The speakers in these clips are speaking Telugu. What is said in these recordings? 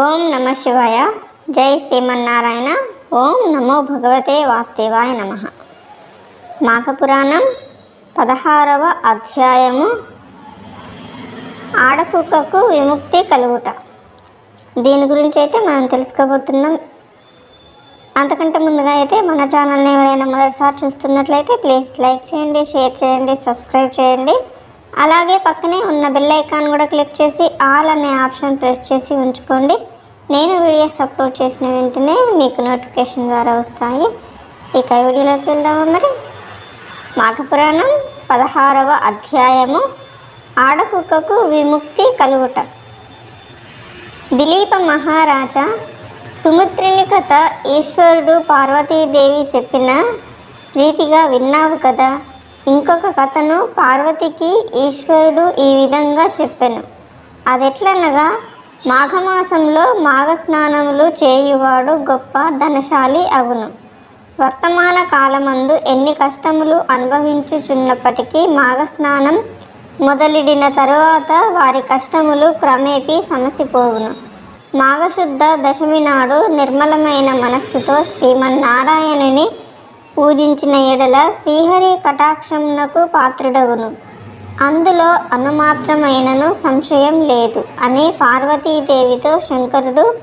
ఓం నమ శివాయ. జై శ్రీమన్నారాయణ. ఓం నమో భగవతే వాస్తేవాయ నమ. మాఘపురాణం పదహారవ అధ్యాయము ఆడకుక్కకు విముక్తి కలుగుట. దీని గురించి అయితే మనం తెలుసుకోబోతున్నాం. అంతకంటే ముందుగా అయితే మన ఛానల్ని ఎవరైనా మొదటిసారి చూస్తున్నట్లయితే ప్లీజ్ లైక్ చేయండి షేర్ చేయండి సబ్స్క్రైబ్ చేయండి. అలాగే పక్కనే ఉన్న బెల్ ఐకాన్ కూడా క్లిక్ చేసి ఆల్ అనే ఆప్షన్ ప్రెస్ చేసి ఉంచుకోండి. నేను వీడియోస్ అప్లోడ్ చేసిన వెంటనే మీకు నోటిఫికేషన్ ద్వారా వస్తాయి. ఇక వీడియోలోకి వెళ్దాము మరి? మాఘపురాణం పదహారవ అధ్యాయము ఆడకుక్కకు విముక్తి కలుగుట. దిలీప మహారాజా సుమిత్రుని కథ ఈశ్వరుడు పార్వతీదేవి చెప్పిన రీతిగా విన్నావు కదా? ఇంకొక కథను పార్వతికి ఈశ్వరుడు ఈ విధంగా చెప్పాను. అదెట్లనగా మాఘమాసంలో మాఘ స్నానములు చేయువాడు గొప్ప ధనశాలి అగును వర్తమాన కాలమందు ఎన్ని కష్టములు అనుభవించుచున్నప్పటికీ మాఘ స్నానం మొదలిడిన తరువాత వారి కష్టములు క్రమేపీ సమసిపోవును. మాఘశుద్ధ దశమి నాడు నిర్మలమైన మనస్సుతో శ్రీమన్నారాయణుని పూజించిన ఎడల శ్రీహరి కటాక్షమునకు పాత్రుడవును అందులో అనుమాత్రమైనను సంశయం లేదు. అని పార్వతీదేవితో శంకరుడు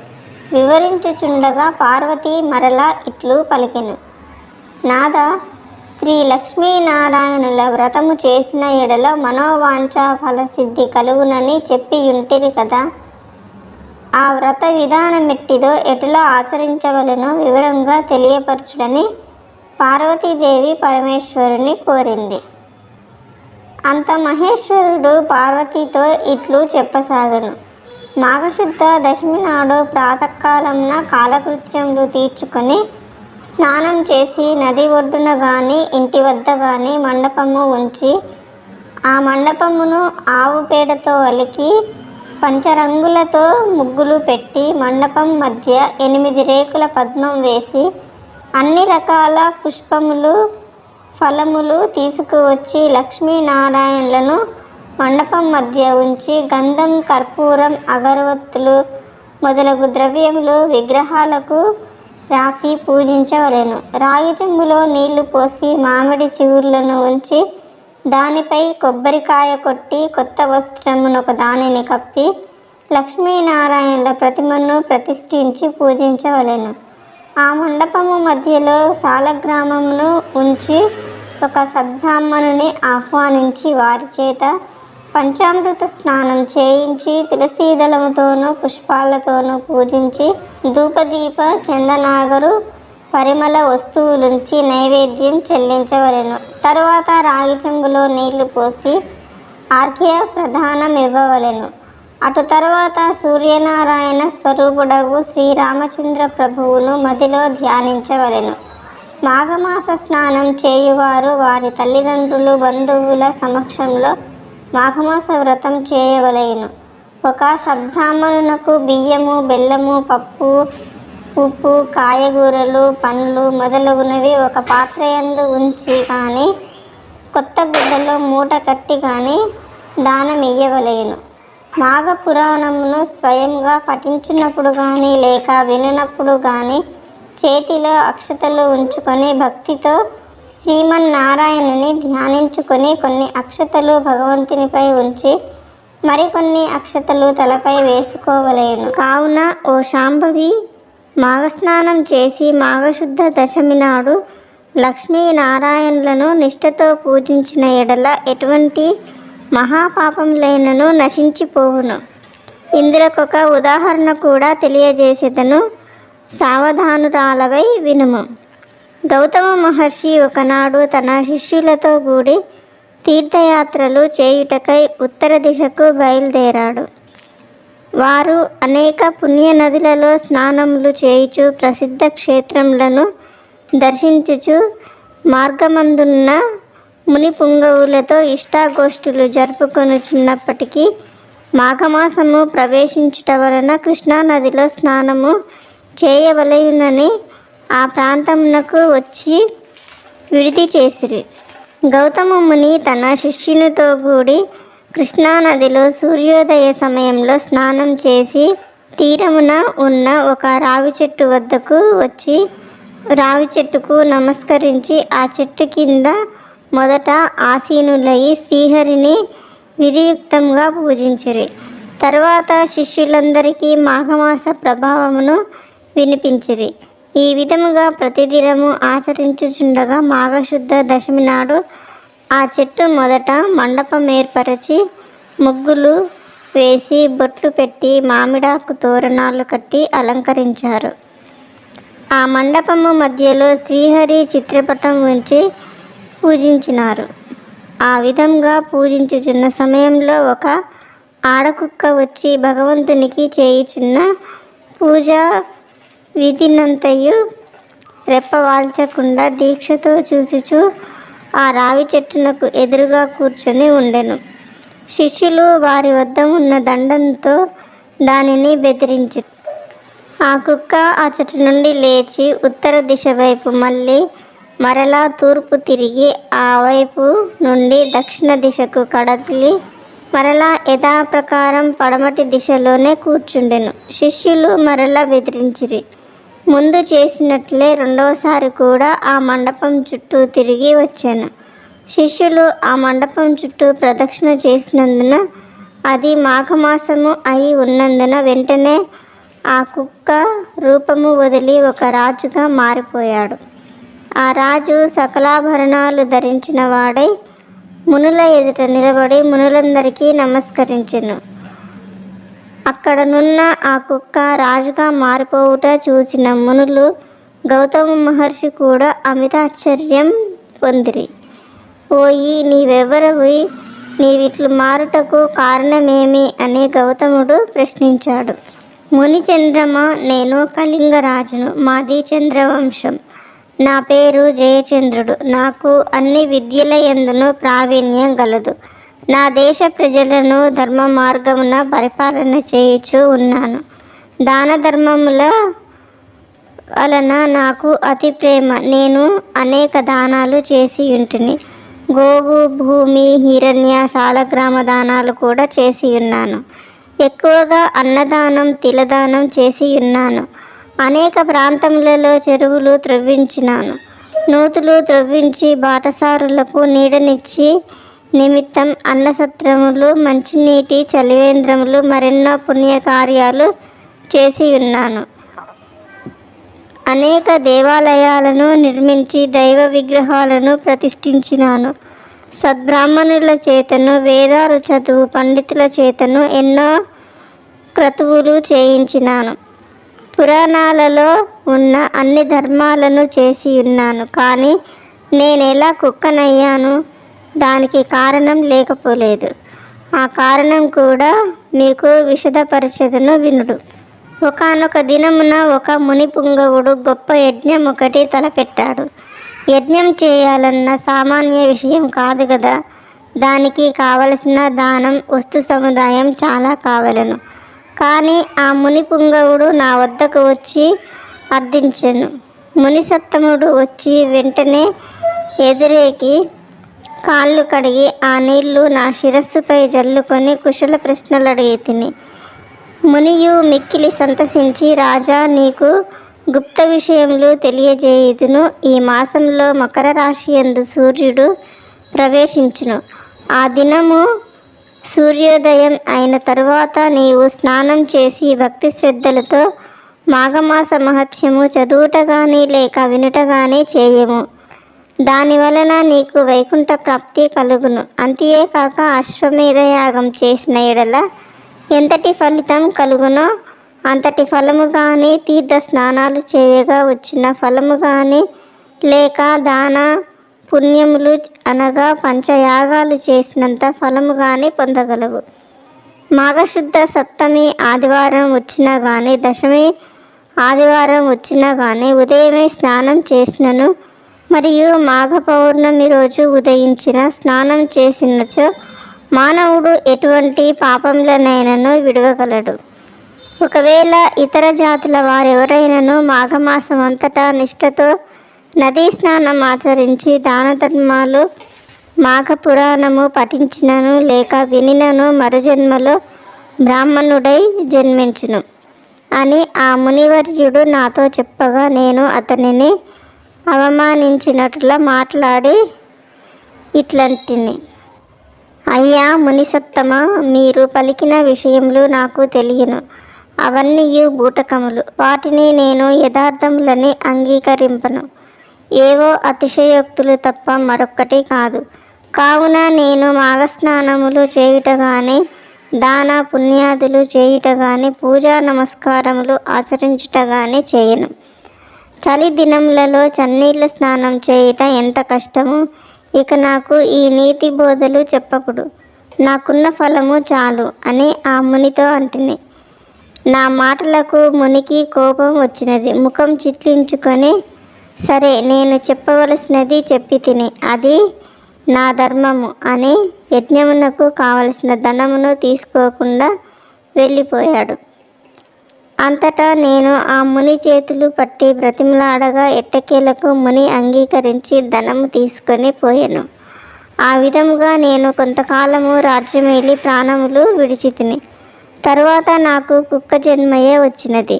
వివరించుచుండగా పార్వతి మరలా ఇట్లు పలికెను. నాద శ్రీ లక్ష్మీనారాయణుల వ్రతము చేసిన ఎడల మనోవాంఛ ఫలసిద్ధి కలుగునని చెప్పి ఉంటిరి కదా. ఆ వ్రత విధానమెట్టిదో ఎటులో ఆచరించవలనో వివరంగా తెలియపరచుడని పార్వతీదేవి పరమేశ్వరుని కోరింది. అంత మహేశ్వరుడు పార్వతితో ఇట్లు చెప్పసాగను. మాఘశుద్ధ దశమి నాడు ప్రాతకాలంన కాలకృత్యములు తీర్చుకొని స్నానం చేసి నది ఒడ్డున కానీ ఇంటి వద్ద కానీ మండపము ఉంచి ఆ మండపమును ఆవు పేడతో అలికి పంచరంగులతో ముగ్గులు పెట్టి మండపం మధ్య ఎనిమిది రేకుల పద్మం వేసి అన్ని రకాల పుష్పములు ఫలములు తీసుకువచ్చి లక్ష్మీనారాయణలను మండపం మధ్య ఉంచి గంధం కర్పూరం అగరవత్తులు మొదలగు ద్రవ్యములు విగ్రహాలకు రాసి పూజించవలెను. రాగి చెంబులో నీళ్ళు పోసి మామిడి చివుర్లను ఉంచి దానిపై కొబ్బరికాయ కొట్టి కొత్త వస్త్రమునొక దానిని కప్పి లక్ష్మీనారాయణుల ప్రతిమను ప్రతిష్ఠించి పూజించవలెను. ఆ మండపము మధ్యలో సాలగ్రామమును ఉంచి ఒక సద్బ్రాహ్మణుని ఆహ్వానించి వారి చేత పంచామృత స్నానం చేయించి తులసీదళముతోనూ పుష్పాలతోనూ పూజించి ధూపదీప చందనాగరు పరిమళ వస్తువులుంచి నైవేద్యం చెల్లించవలెను. తరువాత రాగి చెంబులో నీళ్ళు పోసి ఆర్ఘ్య ప్రధానం ఇవ్వవలెను అటు తర్వాత సూర్యనారాయణ స్వరూపుడగు శ్రీరామచంద్ర ప్రభువును మదిలో ధ్యానించవలెను. మాఘమాస స్నానం చేయువారు వారి తల్లిదండ్రులు బంధువుల సమక్షంలో మాఘమాస వ్రతం చేయవలెను. ఒక సద్బ్రాహ్మణునకు బియ్యము బెల్లము పప్పు ఉప్పు కాయగూరలు పండ్లు మొదలగునవి ఒక పాత్రయందు ఉంచి కానీ కొత్త గుడ్డలో మూట కట్టి కానీ దానం ఇయ్యవలెను మాఘ పురాణమును స్వయంగా పఠించినప్పుడు కానీ లేక వినినప్పుడు కానీ చేతిలో అక్షతలు ఉంచుకొని భక్తితో శ్రీమన్నారాయణుని ధ్యానించుకొని కొన్ని అక్షతలు భగవంతునిపై ఉంచి మరికొన్ని అక్షతలు తలపై వేసుకోవలేను. కావున ఓ శాంభవి మాఘస్నానం చేసి మాఘశుద్ధ దశమి నాడు లక్ష్మీనారాయణులను నిష్ఠతో పూజించిన ఎడల ఎటువంటి మహాపాపములైనను నశించిపోవును. ఇందులకొక ఉదాహరణ కూడా తెలియజేసేదను సావధానురాలవై వినుము. గౌతమ మహర్షి ఒకనాడు తన శిష్యులతో కూడి తీర్థయాత్రలు చేయుటకై ఉత్తర దిశకు బయలుదేరాడు. వారు అనేక పుణ్య నదులలో స్నానములు చేయుచు ప్రసిద్ధ క్షేత్రములను దర్శించుచు మార్గమందున్న ముని పుంగవులతో ఇష్టాగోష్ఠులు జరుపుకొనుచున్నప్పటికీ మాఘమాసము ప్రవేశించుట వలన కృష్ణానదిలో స్నానము చేయవలయునని ఆ ప్రాంతమునకు వచ్చి విడిది చేసిరి. గౌతమ ముని తన శిష్యునితో కూడి కృష్ణానదిలో సూర్యోదయ సమయంలో స్నానం చేసి తీరమున ఉన్న ఒక రావి చెట్టు వద్దకు వచ్చి రావి చెట్టుకు నమస్కరించి ఆ చెట్టు కింద మొదట ఆసీనులై శ్రీహరిని విధియుక్తంగా పూజించిరి. తర్వాత శిష్యులందరికీ మాఘమాస ప్రభావమును వినిపించిరి. ఈ విధముగా ప్రతిదినము ఆచరించుచుండగా మాఘశుద్ధ దశమి నాడు ఆ చెట్టు మొదట మండపం ఏర్పరచి ముగ్గులు వేసి బొట్లు పెట్టి మామిడాకు తోరణాలు కట్టి అలంకరించారు. ఆ మండపము మధ్యలో శ్రీహరి చిత్రపటం ఉంచి పూజించినారు. ఆ విధంగా పూజించుచున్న సమయంలో ఒక ఆడకుక్క వచ్చి భగవంతునికి చేయుచున్న పూజ విధినంతయు రెప్పవాల్చకుండా దీక్షతో చూచుచూ ఆ రావి చెట్టునకు ఎదురుగా కూర్చొని ఉండెను. శిష్యులు వారి వద్ద ఉన్న దండంతో దానిని బెదిరించి ఆ కుక్క ఆ చెట్టు నుండి లేచి ఉత్తర దిశ వైపు మళ్ళీ మరలా తూర్పు తిరిగి ఆ వైపు నుండి దక్షిణ దిశకు కడలి మరలా యథాప్రకారం పడమటి దిశలోనే కూర్చుండెను. శిష్యులు మరలా బెదిరించిరి. ముందు చేసినట్లే రెండవసారి కూడా ఆ మండపం చుట్టూ తిరిగి వచ్చాను. శిష్యులు ఆ మండపం చుట్టూ ప్రదక్షిణ చేసినందున అది మాఘమాసము అయి ఉన్నందున వెంటనే ఆ కుక్క రూపము వదిలి ఒక రాజుగా మారిపోయాడు. ఆ రాజు సకలాభరణాలు ధరించిన వాడై మునుల ఎదుట నిలబడి మునులందరికీ నమస్కరించెను. అక్కడనున్న ఆ కుక్క రాజుగా మారిపోవుట చూచిన మునులు గౌతమ మహర్షి కూడా అమితాశ్చర్యం పొందిరి. ఓయి నీవెవరవి నీవిట్లు మారుటకు కారణమేమి అని గౌతముడు ప్రశ్నించాడు. ముని చంద్రమ నేను కళింగరాజును మాది చంద్రవంశం. నా పేరు జయచంద్రుడు. నాకు అన్ని విద్యల ఎందును ప్రావీణ్యం గలదు. నా దేశ ప్రజలను ధర్మ మార్గమున పరిపాలన చేయుచు ఉన్నాను. దాన ధర్మముల వలన నాకు అతి ప్రేమ. నేను అనేక దానాలు చేసి ఉంటిని గోవు భూమి హిరణ్య సాలగ్రామ దానాలు కూడా చేసి ఉన్నాను. ఎక్కువగా అన్నదానం తిలదానం చేసి ఉన్నాను. అనేక ప్రాంతములలో చెరువులు త్రవ్వించినాను. నూతులు త్రవ్వించి బాటసారులకు నీడనిచ్చి నిమిత్తం అన్నసత్రములు మంచినీటి చలివేంద్రములు మరెన్నో పుణ్యకార్యాలు చేసి ఉన్నాను. అనేక దేవాలయాలను నిర్మించి దైవ విగ్రహాలను ప్రతిష్ఠించినాను. సద్బ్రాహ్మణుల చేతను వేదాలు చదువు పండితుల చేతను ఎన్నో క్రతువులు చేయించినాను. పురాణాలలో ఉన్న అన్ని ధర్మాలను చేసి ఉన్నాను. కానీ నేను ఎలా కుక్కనయ్యాను? దానికి కారణం లేకపోలేదు. ఆ కారణం కూడా మీకు విషదపరిచదును వినుడు. ఒకానొక దినమున ఒక ముని పుంగవుడు గొప్ప యజ్ఞం ఒకటి తలపెట్టాడు. యజ్ఞం చేయాలన్న సామాన్య విషయం కాదు కదా దానికి కావలసిన దానం వస్తు సముదాయం చాలా కావలను. కానీ ఆ ముని పుంగవుడు నా వద్దకు వచ్చి అర్థించెను. మునిసత్తముడు వచ్చి వెంటనే ఎదురేకి కాళ్ళు కడిగి ఆ నీళ్ళు నా శిరస్సుపై జల్లుకొని కుశల ప్రశ్నలు అడిగి తిని మునియు మిక్కిలి సంతసించి రాజా నీకు గుప్త విషయములు తెలియజేయుదును. ఈ మాసంలో మకర రాశి యందు సూర్యుడు ప్రవేశించును. ఆ దినము సూర్యోదయం అయిన తరువాత నీవు స్నానం చేసి భక్తి శ్రద్ధలతో మాఘమాస మహత్యము చదువుట కానీ లేక వినుట కానీ చేయము. దాని వలన నీకు వైకుంఠ ప్రాప్తి కలుగును. అంతేకాక అశ్వమేధ యాగం చేసిన ఎడల ఎంతటి ఫలితం కలుగునో అంతటి ఫలము కానీ తీర్థ స్నానాలు చేయగా వచ్చిన ఫలము కానీ లేక దాన పుణ్యములు అనగా పంచయాగాలు చేసినంత ఫలము కానీ పొందగలవు. మాఘశుద్ధ సప్తమి ఆదివారం వచ్చినా కానీ దశమి ఆదివారం వచ్చినా కానీ ఉదయమే స్నానం చేసినను. మరియు మాఘ పౌర్ణమి రోజు ఉదయించిన స్నానం చేసినచో మానవుడు ఎటువంటి పాపంలోనైనను విడవగలడు. ఒకవేళ ఇతర జాతుల వారెవరైనను మాఘమాసం అంతటా నిష్ఠతో నదీ స్నానం ఆచరించి దాన ధర్మాలు మాఘ పురాణము పఠించినను లేక వినినను మరుజన్మలో బ్రాహ్మణుడై జన్మించును. అని ఆ మునివర్యుడు నాతో చెప్పగా నేను అతనిని అవమానించినట్లా మాట్లాడి ఇట్లాంటిని. అయ్యా మునిసత్తమ మీరు పలికిన విషయములు నాకు తెలియను. అవన్నీ బూటకములు. వాటిని నేను యథార్థములని అంగీకరింపను. ఏవో అతిశయోక్తులు తప్ప మరొక్కటి కాదు. కావున నేను మాఘస్నానములు చేయుట కానీ దాన పుణ్యాదులు చేయుట కానీ పూజా నమస్కారములు ఆచరించుట కానీ చేయను. చలి దినములలో చన్నీళ్ళ స్నానం చేయుట ఎంత కష్టము ఇక నాకు ఈ నీతి బోధలు చెప్పకుడు. నాకున్న ఫలము చాలు అని ఆ మునితో అంటిని. నా మాటలకు మునికి కోపం వచ్చినది. ముఖం చిట్లించుకొని సరే నేను చెప్పవలసినది చెప్పి తిని. అది నా ధర్మము అని యజ్ఞమునకు కావలసిన ధనమును తీసుకోకుండా వెళ్ళిపోయాడు. అంతటా నేను ఆ ముని చేతులు పట్టి బ్రతిమలాడగా ఎట్టకేలకు ముని అంగీకరించి ధనము తీసుకొని పోయాను. ఆ విధముగా నేను కొంతకాలము రాజ్యమేలి ప్రాణములు విడిచి తిని తరువాత నాకు కుక్క జన్మయే వచ్చినది.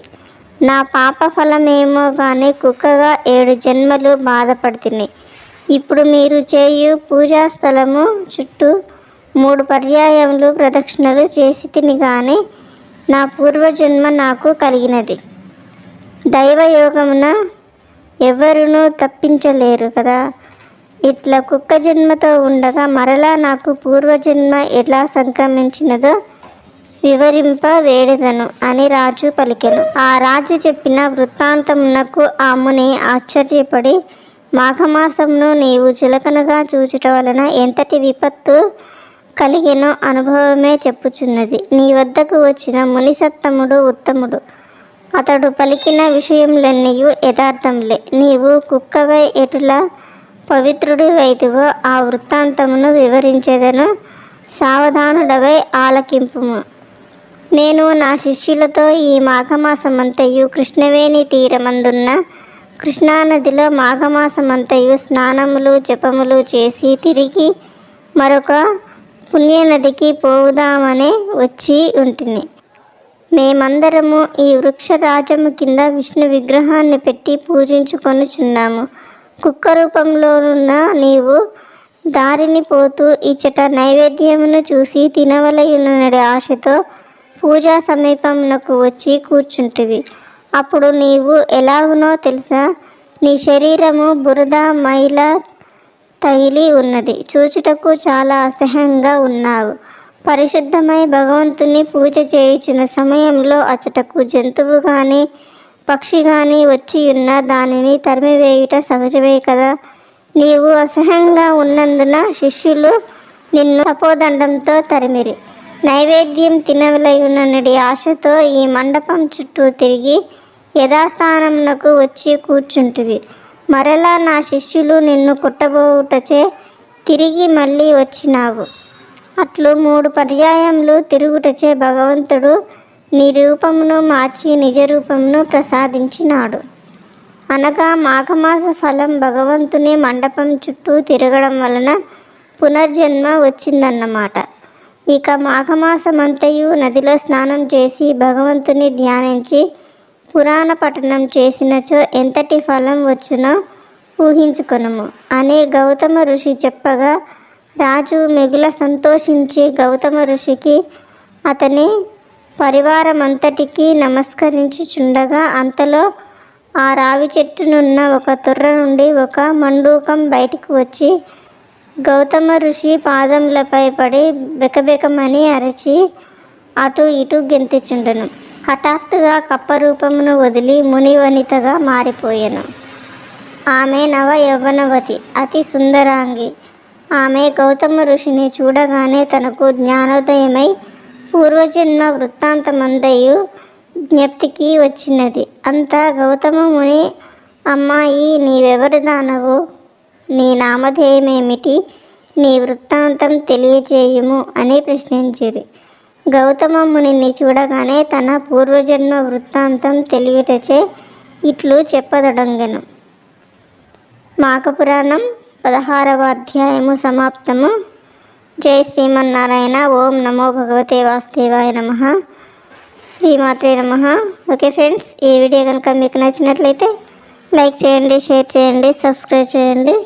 నా పాప ఫలమేమో కానీ కుక్కగా ఏడు జన్మలు బాధపడుతున్నాయి ఇప్పుడు మీరు చేయు పూజా స్థలము చుట్టూ మూడు పర్యాయములు ప్రదక్షిణలు చేసి తిని కానీ నా పూర్వజన్మ నాకు కలిగినది. దైవయోగమున ఎవరునూ తప్పించలేరు కదా. ఇట్లా కుక్క జన్మతో ఉండగా మరలా నాకు పూర్వజన్మ ఎలా సంక్రమించినదో వివరింప వేడెదను అని రాజు పలికెను. ఆ రాజు చెప్పిన వృత్తాంతమునకు ఆ ముని ఆశ్చర్యపడి మాఘమాసమును నీవు చులకనగా చూచుట వలన ఎంతటి విపత్తు కలిగినో అనుభవమే చెప్పుచున్నది. నీ వద్దకు వచ్చిన మునిసత్తముడు ఉత్తముడు. అతడు పలికిన విషయములన్నీ యథార్థములే. నీవు కుక్కవై ఎటులా పవిత్రుడి వైదువో ఆ వృత్తాంతమును వివరించేదను. సావధానుడవై ఆలకింపుము. నేను నా శిష్యులతో ఈ మాఘమాసమంతయు కృష్ణవేణి తీరమందున్న కృష్ణానదిలో మాఘమాసమంతయు స్నానములు జపములు చేసి తిరిగి మరొక పుణ్యనదికి పోవుదామనే వచ్చి ఉంటుంది మేమందరము ఈ వృక్షరాజము కింద విష్ణు విగ్రహాన్ని పెట్టి పూజించుకొనుచున్నాము. కుక్క రూపంలోనున్న నీవు దారిని పోతూ ఇచ్చట నైవేద్యమును చూసి తినవలయునడి ఆశతో పూజా సమీపమునకు వచ్చి కూర్చుంటివి. అప్పుడు నీవు ఎలాగునో తెలుసా? నీ శరీరము బురద మైల తగిలి ఉన్నది. చూచుటకు చాలా అసహ్యంగా ఉన్నావు. పరిశుద్ధమై భగవంతుని పూజ చేయించిన సమయంలో అచటకు జంతువు కానీ పక్షి కానీ వచ్చి ఉన్న దానిని తరిమివేయుట సహజమే కదా? నీవు అసహ్యంగా ఉన్నందున శిష్యులు నిన్ను తపోదండంతో తరిమిరి. నైవేద్యం తినవలయునడి ఆశతో ఈ మండపం చుట్టూ తిరిగి యథాస్థానమునకు వచ్చి కూర్చుంటివి. మరలా నా శిష్యులు నిన్ను కుట్టబోవుటచే తిరిగి మళ్ళీ వచ్చినావు. అట్లు మూడు పర్యాయములు తిరుగుటచే భగవంతుడు నీ రూపమును మార్చి నిజ రూపమును ప్రసాదించినాడు. అనగా మాఘమాస ఫలం భగవంతుని మండపం చుట్టూ తిరగడం వలన పునర్జన్మ వచ్చిందన్నమాట. ఇక మాఘమాసమంతయు నదిలో స్నానం చేసి భగవంతుని ధ్యానించి పురాణ పఠనం చేసినచో ఎంతటి ఫలం వచ్చునో ఊహించుకొనుము. అనే గౌతమ ఋషి చెప్పగా రాజు మిగుల సంతోషించి గౌతమ ఋషికి అతని పరివారమంతటికి నమస్కరించుచుండగా అంతలో ఆ రావి చెట్టునున్న ఒక తుర్ర నుండి ఒక మండూకం బయటకు వచ్చి గౌతమ ఋషి పాదములపై పడి బెకబెకమని అరచి అటు ఇటు గెంతిచుండెను. హఠాత్తుగా కప్ప రూపమును వదిలి ముని వనితగా మారిపోయాను. ఆమె నవ యవ్వనవతి అతి సుందరాంగి. ఆమె గౌతమ ఋషిని చూడగానే తనకు జ్ఞానోదయమై పూర్వజన్మ వృత్తాంతమందయు జ్ఞప్తికి వచ్చినది. అంతా గౌతమ ముని అమ్మాయి నీవెవరి దానవు? నీ నామధేయమేమిటి? నీ వృత్తాంతం తెలియజేయుము అని ప్రశ్నించిరి. గౌతమ చూడగానే తన పూర్వజన్మ వృత్తాంతం తెలియటచే ఇట్లు చెప్పదొడంగెను. మాకపురాణం పదహారవ అధ్యాయము సమాప్తము. జై శ్రీమన్నారాయణ. ఓం నమో భగవతే వాసుదేవాయ నమ. శ్రీమాత్రే నమ. ఓకే ఫ్రెండ్స్ ఈ వీడియో కనుక మీకు నచ్చినట్లయితే లైక్ చేయండి షేర్ చేయండి సబ్స్క్రైబ్ చేయండి.